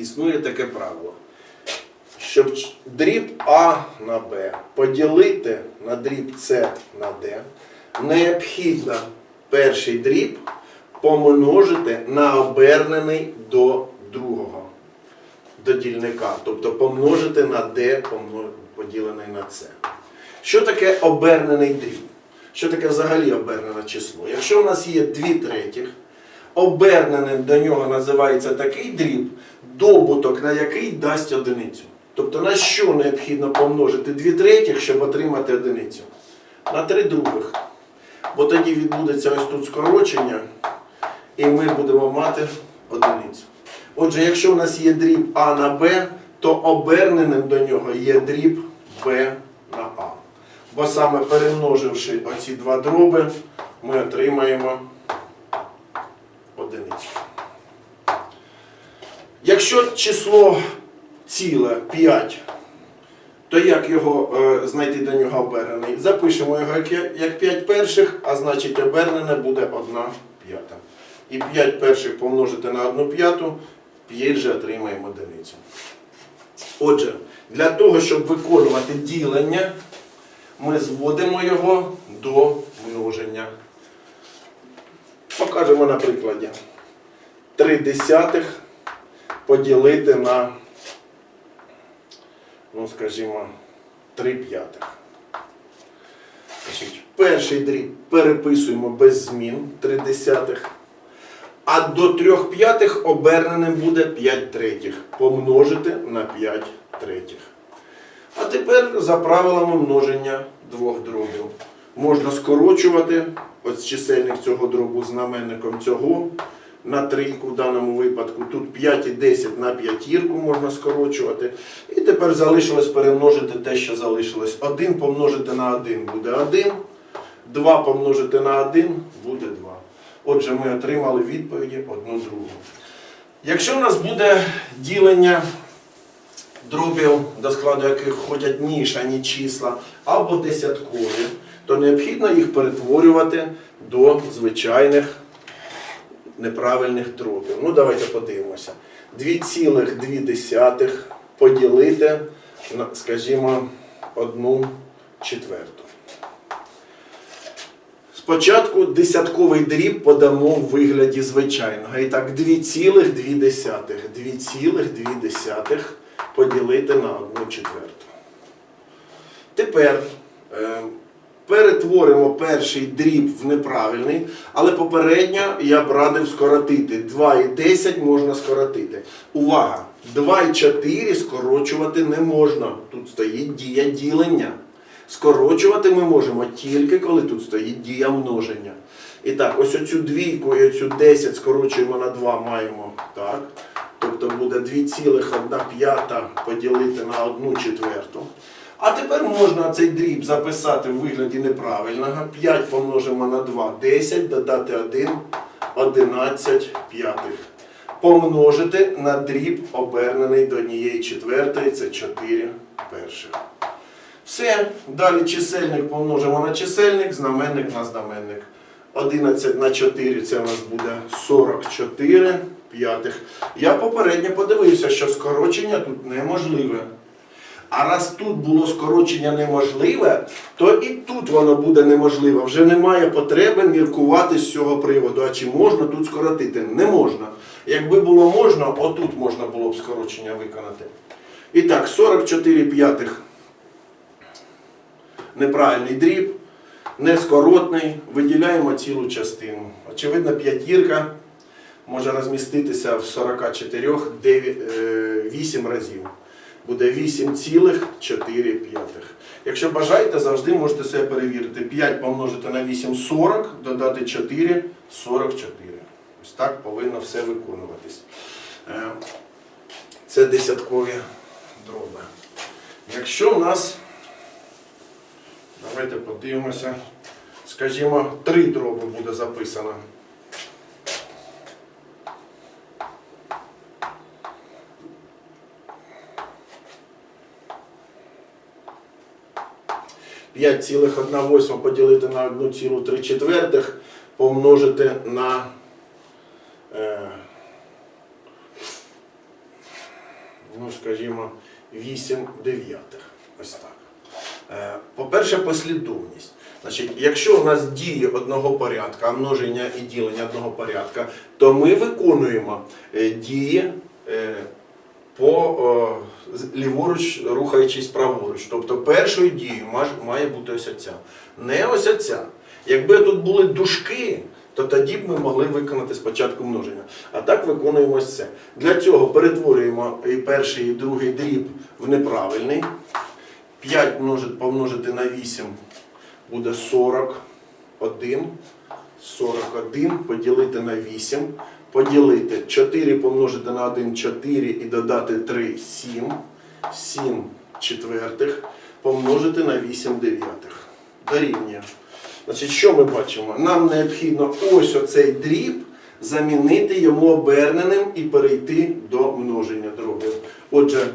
існує таке правило. Щоб дріб А на Б поділити на дріб С на Д, необхідно перший дріб помножити на обернений до другого, до дільника. Тобто помножити на D поділений на С. Що таке обернений дріб? Що таке взагалі обернене число? Якщо у нас є 2 третіх, оберненим до нього називається такий дріб, добуток на який дасть одиницю. Тобто на що необхідно помножити 2 третіх, щоб отримати одиницю? На 3 других. Бо тоді відбудеться ось тут скорочення, і ми будемо мати одиницю. Отже, якщо у нас є дріб А на Б, то оберненим до нього є дріб Б на А. Бо саме перемноживши оці два дроби, ми отримаємо одиницю. Якщо число ціле 5, то як його е, знайти до нього обернений? Запишемо його як, як 5 перших, а значить обернене буде 1 п'ята. І 5 перших помножити на 1 п'яту, 5 же отримаємо одиницю. Отже, для того, щоб виконувати ділення, ми зводимо його до множення. Покажемо на прикладі. 3 десятих поділити на, ну скажімо, 3 п'ятих. Перший дріб переписуємо без змін 3 десятих. А до 3 п'ятих оберненим буде 5 третіх. Помножити на 5 третіх. А тепер за правилами множення двох дробів. Можна скорочувати ось чисельник цього дробу знаменником цього на трійку в даному випадку. Тут 5 і 10 на п'ятірку можна скорочувати. І тепер залишилось перемножити те, що залишилось. 1 помножити на 1 буде 1. 2 помножити на 1 буде 2. Отже, ми отримали відповіді одну другу. Якщо у нас буде ділення дробів, до складу яких входять мішані числа або десяткові, то необхідно їх перетворювати до звичайних неправильних дробів. Ну, давайте подивимося. 2,2 поділити скажімо, 1 четверту. Спочатку десятковий дріб подамо в вигляді звичайного. І так, 2,2. 2,2 поділити на 1 четверту. Тепер е, перетворимо перший дріб в неправильний, але попередньо я б радив скоротити. 2 і 10 можна скоротити. Увага! 2 і 4 скорочувати не можна. Тут стоїть дія ділення. Скорочувати ми можемо тільки коли тут стоїть дія множення. І так, ось оцю двійку і оцю 10 скорочуємо на 2 маємо так. Тобто буде 2,1 поділити на 1 четверту. А тепер можна цей дріб записати в вигляді неправильного. 5 помножимо на 2 10, додати 1 11 п'ятих. Помножити на дріб, обернений до однієї четвертої, це 4 перших. Все, далі чисельник помножимо на чисельник, знаменник на знаменник. 11 на 4 це у нас буде 44 п'ятих. Я попередньо подивився, що скорочення тут неможливе. А раз тут було скорочення неможливе, то і тут воно буде неможливе. Вже немає потреби міркувати з цього приводу. А чи можна тут скоротити? Не можна. Якби було можна, отут можна було б скорочення виконати. І так, 44 п'ятих неправильний дріб, нескоротний, виділяємо цілу частину. Очевидно, п'ятірка може розміститися в 44 8 разів. Буде 8,4. Якщо бажаєте, завжди можете себе перевірити. 5 помножити на 8 40, додати 4 44. Ось так повинно все виконуватись. Е, Це десяткові дроби. Якщо у нас Давайте подивимося. Скажімо, три дроби буде записано. П'ять цілих одна восьма поділити на одну цілу три четвертих, помножити на е, ну скажімо, 8 дев'ятих. Ось так. Е, По-перше, послідовність. Значить, якщо у нас дії одного порядка, множення і ділення одного порядка, то ми виконуємо е, дії по о, ліворуч, рухаючись праворуч. Тобто першою дією має бути ось ця. Не ось ця. Якби тут були дужки, то тоді б ми могли виконати спочатку множення. А так виконуємо ось це. Для цього перетворюємо і перший, і другий дріб в неправильний. 5 помножити на 8 буде 41. 41 поділити на 8. Поділити 4 помножити на 1 4 і додати 3 7. 7 четвертих помножити на 8 дев'ятих. Дорівнює. Значить, що ми бачимо? Нам необхідно ось оцей дріб замінити йому оберненим і перейти до множення дробів. Отже,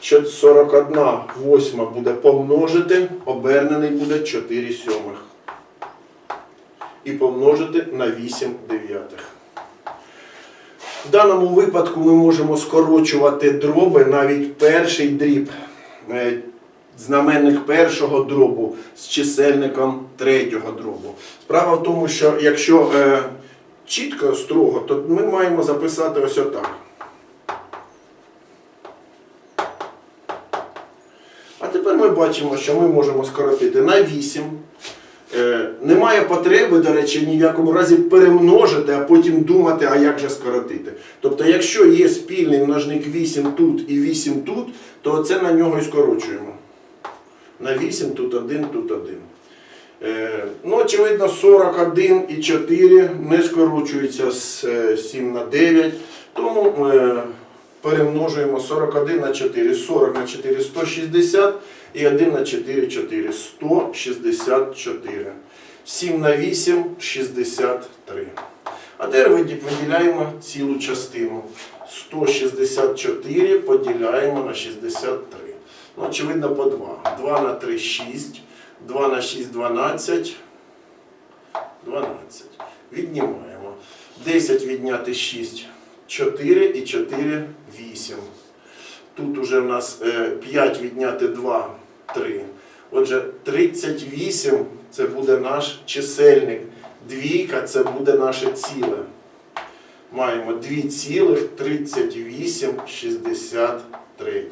що 41 восьма буде помножити, обернений буде 4 сьомих. І помножити на 8 дев'ятих. В даному випадку ми можемо скорочувати дроби навіть перший дріб. Е, Знаменник першого дробу з чисельником третього дробу. Справа в тому, що якщо е, чітко, строго, то ми маємо записати ось отак. А тепер ми бачимо, що ми можемо скоротити на 8. Е, немає потреби, до речі, ні в якому разі перемножити, а потім думати, а як же скоротити. Тобто, якщо є спільний множник 8 тут і 8 тут, то це на нього і скорочуємо. На 8 тут 1, тут 1. Е, ну, очевидно, 41 і 4 не скорочуються з е, 7 на 9. Тому е, перемножуємо 41 на 4. 40 на 4 160 і 1 на 4 4. 164. 7 на 8 63. А тепер виділяємо цілу частину. 164 поділяємо на 63. Ну, очевидно, по 2. 2 на 3 6. 2 на 6 12. 12. Віднімаємо. 10 відняти 6 4 і 4 8. Тут уже в нас е, 5 відняти 2 3. Отже, 38 це буде наш чисельник. Двійка це буде наше ціле. Маємо 2,3863.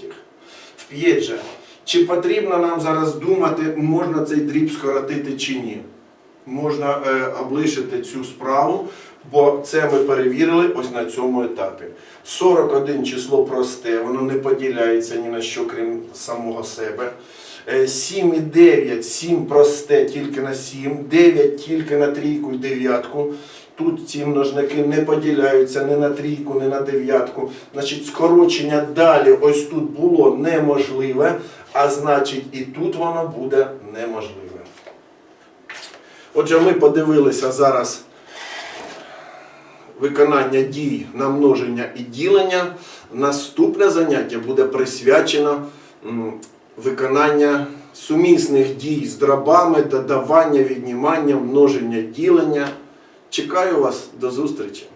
Вп'єть же, чи потрібно нам зараз думати, можна цей дріб скоротити чи ні? Можна е, облишити цю справу, бо це ми перевірили ось на цьому етапі. 41 число просте, воно не поділяється ні на що, крім самого себе. Е, 7 і 9, 7 просте тільки на 7, 9 тільки на трійку і дев'ятку. Тут ці множники не поділяються ні на трійку, ні на дев'ятку. Значить, скорочення далі ось тут було неможливе, а значить і тут воно буде неможливе. Отже, ми подивилися зараз виконання дій на множення і ділення. Наступне заняття буде присвячено виконання сумісних дій з дробами, додавання, віднімання, множення, ділення. Чекаю вас до зустрічі!